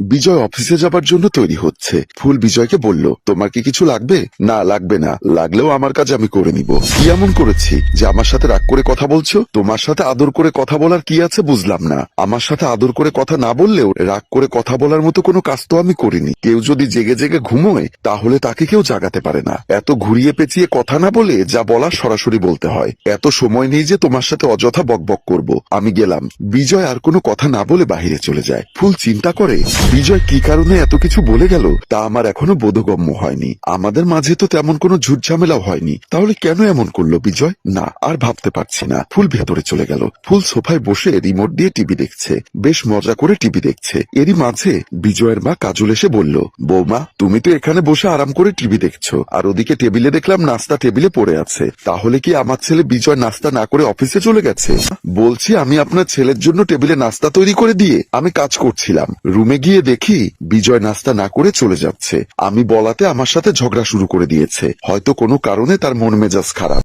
বিজয় অফিসে যাবার জন্য তৈরি হচ্ছে। ফুল বিজয়কে বলল, তোমার কি কিছু লাগবে? না লাগবে না। লাগলেও আমার কাজ আমি করে নিব। কি এমন করেছি? যে আমার সাথে রাগ করে কথা বলছো? তোমার সাথে আদর করে কথা বলার কি আছে বুঝলাম না। আমার সাথে আদর করে কথা না বললেও রাগ করে কথা বলার মতো কোনো কাজ তো আমি করিনি। কেউ যদি জেগে জেগে ঘুমোয়, তাহলে তাকে কেউ জাগাতে পারে না। এত ঘুরিয়ে পেঁচিয়ে কথা না বলে যা বলার সরাসরি বলতে হয়। এত সময় নেই যে তোমার সাথে অযথা বকবক করব। আমি গেলাম। বিজয় আর কোনো কথা না বলে বাহিরে চলে যায়। ফুল চিন্তা করে বিজয় কি কারণে এত কিছু বলে গেল, তা আমার এখনও বোধগম্য হয়নি। আমাদের মাঝে তো তেমন কোনো ঝুট ঝামেলাও হয়নি। তাহলে কেন এমন করল বিজয়? না, আর ভাবতে পারছি না। ফুল ভেতরে চলে গেল। ফুল সোফায় বসে রিমোট দিয়ে টিভি দেখছে। বেশ মজা করে টিভি দেখছে। এরই মাঝে বিজয়ের মা কাজল এসে বলল, বৌমা, তুমি তো এখানে বসে আরাম করে টিভি দেখছ। আর ওদিকে টেবিলে দেখলাম নাস্তা টেবিলে পড়ে আছে। তাহলে কি আমার ছেলে বিজয় নাস্তা না করে অফিসে চলে গেছে? বলছি, আমি আপনার ছেলের জন্য টেবিলে নাস্তা তৈরি করে দিয়ে আমি কাজ করছিলাম। রুমে গিয়ে দেখি বিজয় নাস্তা না করে চলে যাচ্ছে। আমি বলাতে আমার সাথে ঝগড়া শুরু করে দিয়েছে। হয়তো কোনো কারণে তার মন মেজাজ খারাপ।